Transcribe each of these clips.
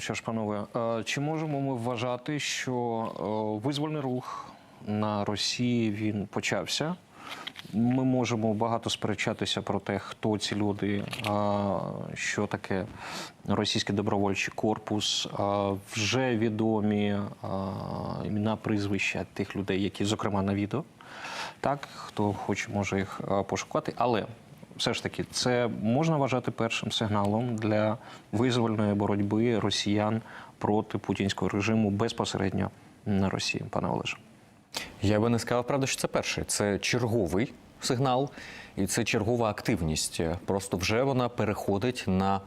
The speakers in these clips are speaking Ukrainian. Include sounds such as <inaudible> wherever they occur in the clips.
Ну що ж, панове, е, чи можемо ми вважати, що е, визвольний рух на Росії він почався? Ми можемо багато сперечатися про те, хто ці люди, що таке російський добровольчий корпус, вже відомі імена, прізвища тих людей, які, зокрема, на відео. Так, хто хоче, може їх пошукати. Але все ж таки, це можна вважати першим сигналом для визвольної боротьби росіян проти путінського режиму безпосередньо на Росії, пане Олеже. Я би не сказав, правда, що це перший. Це черговий сигнал, і це чергова активність. Просто вже вона переходить на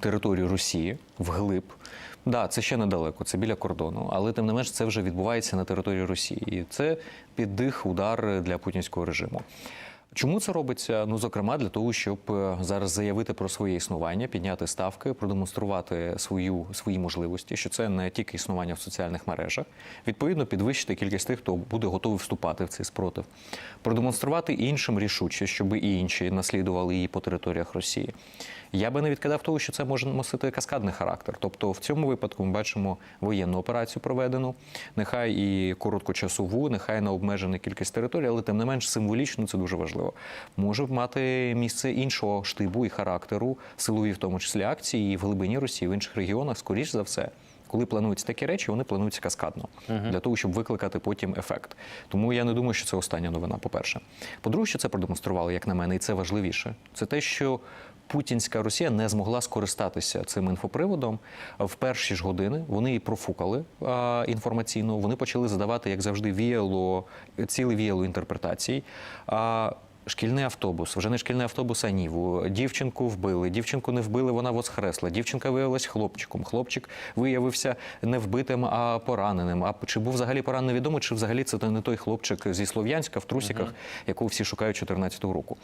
територію Росії вглиб. Да, це ще недалеко, це біля кордону, але тим не менш це вже відбувається на території Росії. І це піддих, удар для путінського режиму. Чому це робиться? Ну, зокрема, для того, щоб е, зараз заявити про своє існування, підняти ставки, продемонструвати свою свої можливості, що це не тільки існування в соціальних мережах, відповідно підвищити кількість тих, хто буде готовий вступати в цей спротив, продемонструвати іншим рішуче, щоб і інші наслідували її по територіях Росії. Я би не відкидав того, що це може носити каскадний характер. Тобто, в цьому випадку ми бачимо воєнну операцію проведену, нехай і короткочасову, нехай на обмежену кількість територій, але тим не менш символічно це дуже важливо. Може мати місце іншого штибу і характеру, силові, в тому числі акції, і в глибині Росії, в інших регіонах, скоріш за все. Коли плануються такі речі, вони плануються каскадно для того, щоб викликати потім ефект. Тому я не думаю, що це остання новина. По перше, по-друге, що це продемонстрували, як на мене, і це важливіше. Це те, що путінська Росія не змогла скористатися цим інфоприводом в перші ж години. Вони її профукали а, інформаційно. Вони почали задавати, як завжди, віяло ціле віяло інтерпретацій. А, Шкільний автобус, вже не шкільний автобус, а ніву. Дівчинку вбили, дівчинку не вбили, вона воскресла. Дівчинка виявилась хлопчиком. Хлопчик виявився не вбитим, а пораненим. А чи був взагалі поранений, невідомо, чи взагалі це не той хлопчик зі Слов'янська в трусіках, якого всі шукають 14-го року.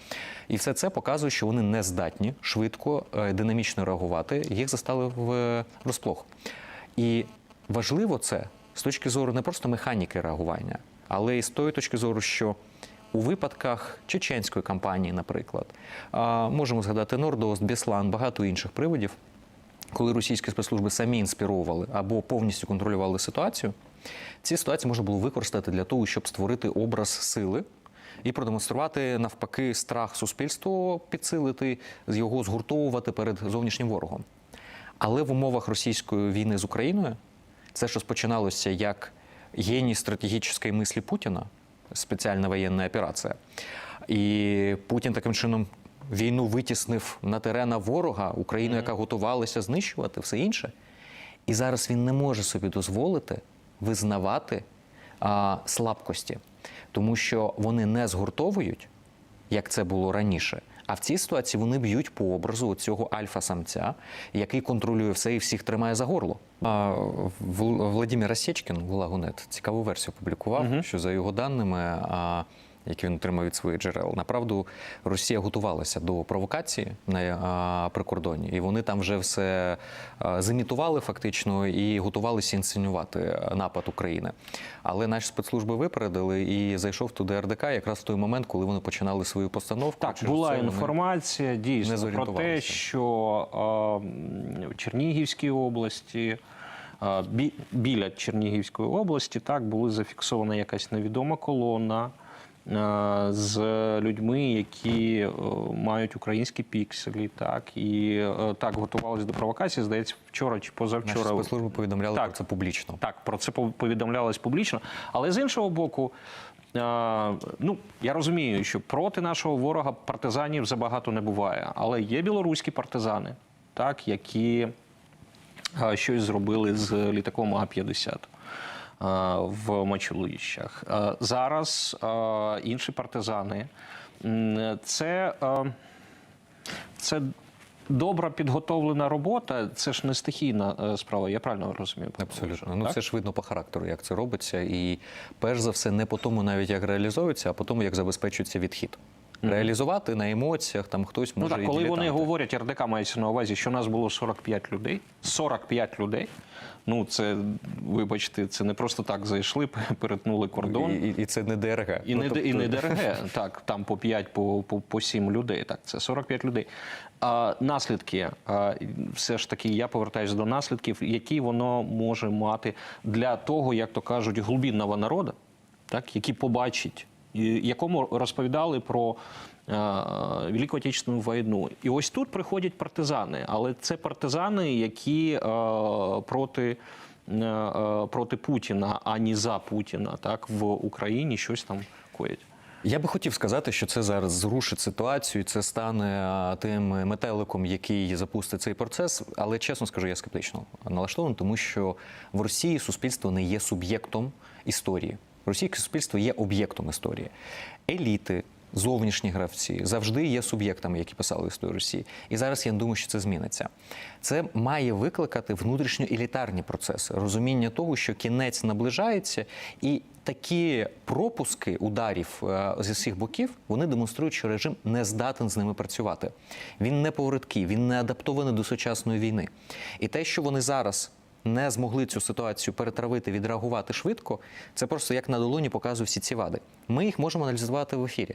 І все це показує, що вони не здатні швидко, е, динамічно реагувати. Їх застали в е, розплох. І важливо це з точки зору не просто механіки реагування, але і з тої точки зору, що у випадках чеченської кампанії, наприклад, можемо згадати Нордост, Біслан, багато інших приводів, коли російські спецслужби самі інспіровували або повністю контролювали ситуацію, ці ситуації можна було використати для того, щоб створити образ сили. І продемонструвати навпаки страх суспільства, підсилити, його згуртовувати перед зовнішнім ворогом. Але в умовах російської війни з Україною це, що спочиналося як геній стратегічної мислі Путіна, спеціальна воєнна операція. І Путін таким чином війну витіснив на терена ворога, Україну, яка готувалася знищувати, все інше. І зараз він не може собі дозволити визнавати а, слабкості, тому що вони не згуртовують, як це було раніше. А в цій ситуації вони б'ють по образу цього альфа-самця, який контролює все і всіх тримає за горло. Владимир Осечкін, Влагунет, цікаву версію публікував, що за його даними. Які він отримав від своїх джерел. Направду Росія готувалася до провокації на прикордоні, і вони там вже все а, зимітували фактично і готувалися інсценювати напад України. Але наші спецслужби випередили і зайшов туди РДК якраз в той момент, коли вони починали свою постановку. Так, Через була інформація дійсно про те, що е, в Чернігівській області, е, бі, біля Чернігівської області, так були зафіксована якась невідома колона. Е, З людьми, які е, мають українські пікселі, так і е, так готувалися до провокації. Здається, вчора чи Наші позавчора спецслужби повідомляли Так. про це публічно. так, про це повідомлялось публічно. Але з іншого боку, ну я розумію, що проти нашого ворога партизанів забагато не буває. Але є білоруські партизани, так, які щось зробили з літаком А-50. Е, В Мачулищах. Е, Зараз е, інші партизани. Це, це добра підготовлена робота, це ж не стихійна справа, я правильно розумію? Абсолютно. Ну це ж видно по характеру, як це робиться, і перш за все, не по тому, навіть як реалізовується, а по тому, як забезпечується відхід. Реалізувати на емоціях, там хтось Ну може так, і коли вони говорять, РДК мається на увазі, що нас було 45 людей. 45 людей. Ну, це, вибачте, це не просто так зайшли, <laughs> перетнули кордон. І, і, і це не ДРГ. І, Ну, не, тобто- і не ДРГ, <laughs> так, там по 5, по, по, по 7 людей, так, це 45 людей. А, наслідки, а, все ж таки, я повертаюся до наслідків, які воно може мати для того, як то кажуть, глубинного народу, так, який побачить, і якому розповідали про е, Велику Отечественну війну. І ось тут приходять партизани, але це партизани, які е, проти. е, Проти Путіна, а не за Путіна, так в Україні щось там коять. Я би хотів сказати, що це зараз зрушить ситуацію, це стане тим метеликом, який запустить цей процес. Але чесно скажу, я скептично налаштований, тому що в Росії суспільство не є суб'єктом історії. Російське суспільство є об'єктом історії. Еліти, зовнішні гравці завжди є суб'єктами, які писали історію Росії. І зараз я не думаю, що це зміниться. Це має викликати внутрішньоелітарні процеси, розуміння того, що кінець наближається, і такі пропуски ударів е, зі всіх боків вони демонструють, що режим не здатен з ними працювати. Він не повороткий, він не адаптований до сучасної війни. І те, що вони зараз не змогли цю ситуацію перетравити, відреагувати швидко, це просто як на долоні показує всі ці вади. Ми їх можемо аналізувати в ефірі.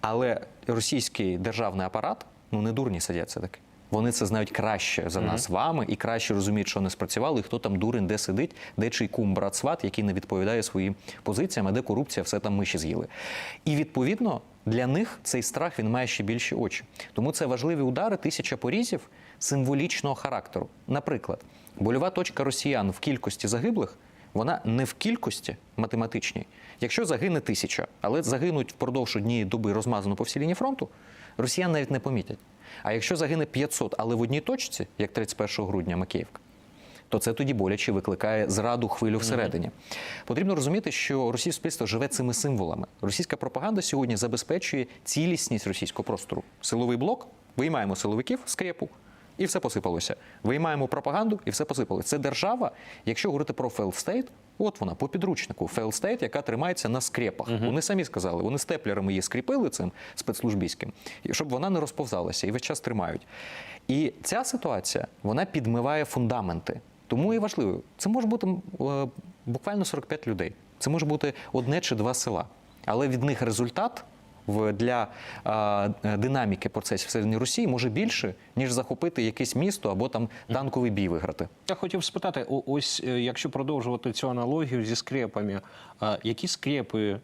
Але російський державний апарат ну не дурні сидяться таки. Вони це знають краще за нас з вами і краще розуміють, що не спрацювало, і хто там дурень, де сидить, де чий кум брат сват, який не відповідає своїм позиціям, а де корупція, все там миші з'їли. І відповідно для них цей страх він має ще більші очі. Тому це важливі удари, тисяча порізів символічного характеру. Наприклад, больова точка росіян в кількості загиблих. Вона не в кількості математичній. Якщо загине тисяча, але загинуть впродовж однієї доби розмазано по всій лінії фронту, росіян навіть не помітять. А якщо загине 500, але в одній точці, як 31 грудня Макіївка, то це тоді боляче викликає зраду хвилю всередині. Потрібно розуміти, що російське суспільство живе цими символами. Російська пропаганда сьогодні забезпечує цілісність російського простору. Силовий блок, виймаємо силовиків з крепу, і все посипалося. Виймаємо пропаганду, і все посипалося. Це держава, якщо говорити про state, от вона по підручнику state, яка тримається на скрепах. Вони самі сказали, вони степлерами її скріпили цим спецслужбійським, щоб вона не розповзалася і весь час тримають. І ця ситуація вона підмиває фундаменти. Тому і важливо, це може бути е, буквально 45 людей. Це може бути одне чи два села. Але від них результат в для динаміки процесів всередині Росії може більше, ніж захопити якесь місто або там танковий бій виграти. Я хотів спитати: ось е, якщо продовжувати цю аналогію зі скрепами, які скрепи е,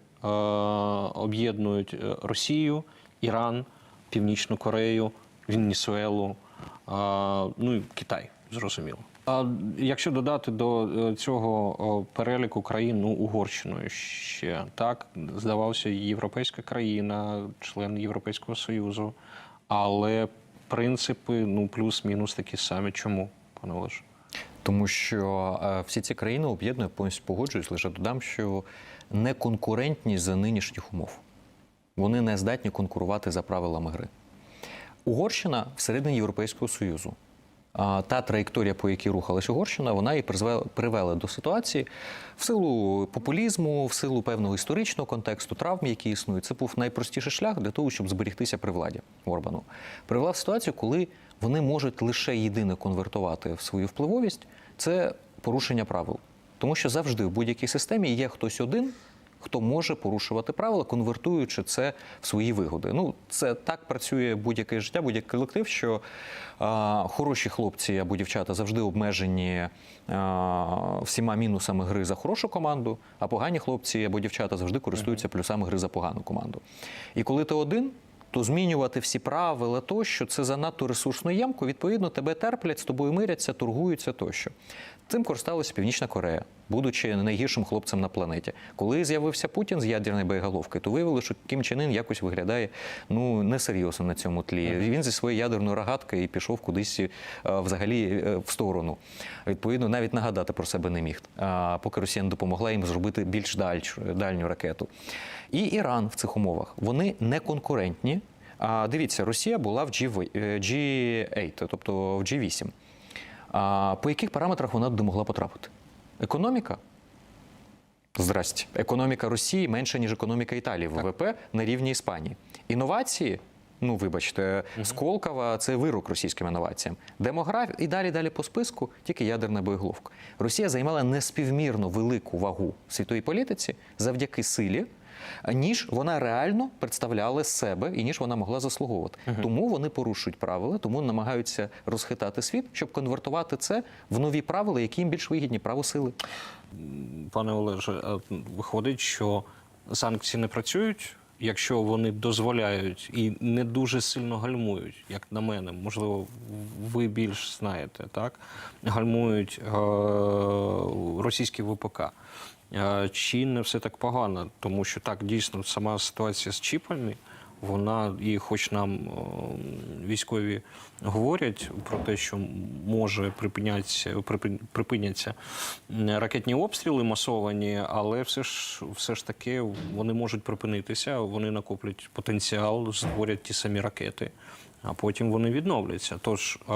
об'єднують е, Росію, Іран, Північну Корею, Венесуелу, ну і Китай, зрозуміло. А якщо додати до е, цього переліку країн, ну Угорщиною ще так здавався європейська країна, член Європейського Союзу, але принципи ну плюс-мінус такі самі. Чому, пане Олеже? Тому що е, всі ці країни об'єднує, повністю погоджуюсь, лише додам, що не конкурентність за нинішніх умов. Вони не здатні конкурувати за правилами гри. Угорщина всередині Європейського Союзу. Та траєкторія, по якій рухалась Угорщина, вона і привела до ситуації в силу популізму, в силу певного історичного контексту, травм, які існують. Це був найпростіший шлях для того, щоб зберігтися при владі Орбану. Привела в ситуацію, коли вони можуть лише єдине конвертувати в свою впливовість це порушення правил. Тому що завжди в будь-якій системі є хтось один, хто може порушувати правила, конвертуючи це в свої вигоди. Ну, це так працює будь-яке життя, будь-який колектив, що а, хороші хлопці або дівчата завжди обмежені а, всіма мінусами гри за хорошу команду, а погані хлопці або дівчата завжди користуються плюсами гри за погану команду. І коли ти один. То змінювати всі правила тощо, це занадто ресурсно ємко. Відповідно, тебе терплять, з тобою миряться, торгуються тощо. Цим користалася Північна Корея, будучи найгіршим хлопцем на планеті. Коли з'явився Путін з ядерною боєголовкою, то виявили, що Кім Чен Ін якось виглядає ну несерйозно на цьому тлі. Він зі своєю ядерною рогаткою і пішов кудись е, взагалі е, в сторону. Відповідно, навіть нагадати про себе не міг. Поки Росія не допомогла їм зробити більш дальню ракету. І Іран в цих умовах вони не конкурентні. А дивіться, Росія була в G- е, G8, тобто в G8. А по яких параметрах вона туди могла потрапити? Економіка? Здрасте. Економіка Росії менша, ніж економіка Італії. ВВП на рівні Іспанії. Інновації. Ну, вибачте, Сколкова – це вирок російським інноваціям. Демографія і далі далі по списку тільки ядерна боєголовка. Росія займала неспівмірно велику вагу в світовій політиці завдяки силі, ніж вона реально представляла себе і ніж вона могла заслуговувати. Тому вони порушують правила, тому намагаються розхитати світ, щоб конвертувати це в нові правила, які їм більш вигідні право сили. Пане Олеже, виходить, що санкції не працюють, якщо вони дозволяють і не дуже сильно гальмують, як на мене, можливо, ви більш знаєте, так? Гальмують е- російські ВПК. Е, Чи не все так погано? Тому що так дійсно сама ситуація з чіпами, вона і хоч нам е, військові говорять про те, що може припинятися, припин- припиняться ракетні обстріли масовані, але все ж все ж таки вони можуть припинитися, вони накоплять потенціал, створять ті самі ракети, а потім вони відновляться. Тож е,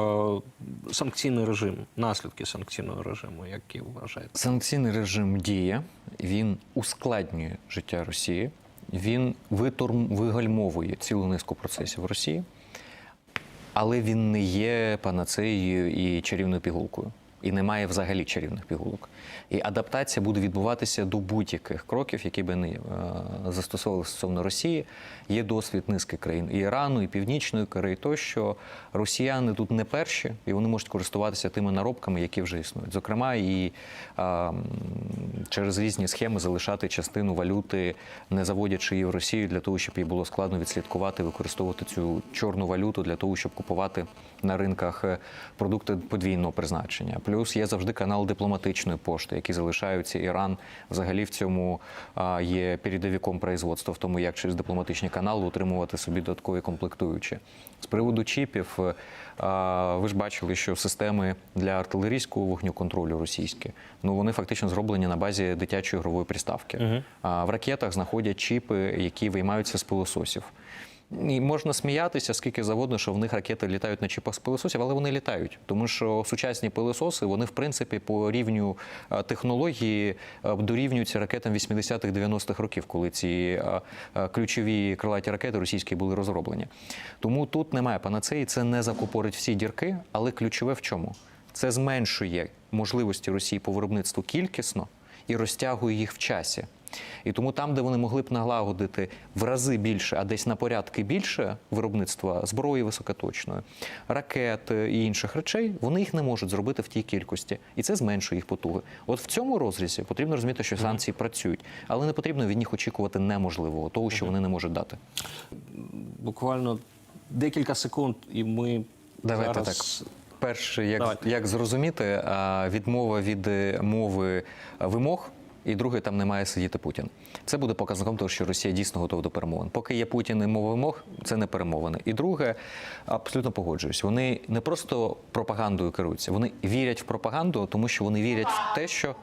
санкційний режим, наслідки санкційного режиму, які вважаєте? Санкційний режим діє, він ускладнює життя Росії, він витурм, вигальмовує цілу низку процесів в Росії, але він не є панацеєю і чарівною пігулкою. І немає взагалі чарівних пігулок. І адаптація буде відбуватися до будь-яких кроків, які би не застосовували стосовно Росії. Є досвід низки країн і Ірану, і Північної Кореї, тощо росіяни тут не перші, і вони можуть користуватися тими наробками, які вже існують. Зокрема, і а, через різні схеми залишати частину валюти, не заводячи її в Росію, для того, щоб їй було складно відслідкувати, використовувати цю чорну валюту для того, щоб купувати на ринках е, продукти подвійного призначення. Плюс є завжди канал дипломатичної пошти, які залишаються. Іран взагалі в цьому є передовиком производства, в тому, як через дипломатичні канали утримувати собі додаткові комплектуючі. З приводу чіпів, ви ж бачили, що системи для артилерійського вогню контролю російські, ну вони фактично зроблені на базі дитячої ігрової приставки. А в ракетах знаходять чіпи, які виймаються з пилососів. І можна сміятися скільки завгодно, що в них ракети літають на чіпах з пилососів, але вони літають, тому що сучасні пилососи вони в принципі по рівню е, технології е, дорівнюються ракетам 80-х 90-х років, коли ці е, ключові крилаті ракети російські були розроблені. Тому тут немає панацеї, це не закупорить всі дірки, але ключове в чому? Це зменшує можливості Росії по виробництву кількісно і розтягує їх в часі. І тому там, де вони могли б налагодити в рази більше, а десь на порядки більше виробництва зброї високоточної, ракет е, і інших речей, вони їх не можуть зробити в тій кількості, і це зменшує їх потуги. От в цьому розрізі потрібно розуміти, що санкції працюють, але не потрібно від них очікувати неможливого, того, що вони не можуть дати. Буквально декілька секунд, і ми Давайте зараз... так. Перше, як, Давайте. як зрозуміти, відмова від е, мови вимог. І друге, там не має сидіти Путін. Це буде показником того, що Росія дійсно готова до перемовин. Поки є Путін і мова вимог, це не перемовини. І друге, абсолютно погоджуюсь. Вони не просто пропагандою керуються, вони вірять в пропаганду, тому що вони вірять в те, що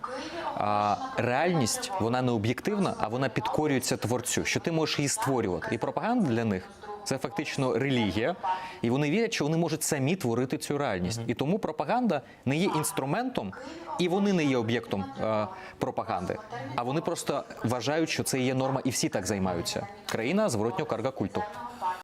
а, реальність вона не об'єктивна, а вона підкорюється творцю, що ти можеш її створювати. І пропаганда для них це фактично релігія, і вони вірять, що вони можуть самі творити цю реальність. І тому пропаганда не є інструментом, і вони не є об'єктом е, пропаганди. А вони просто вважають, що це є норма, і всі так займаються. Країна зворотнього карга культу.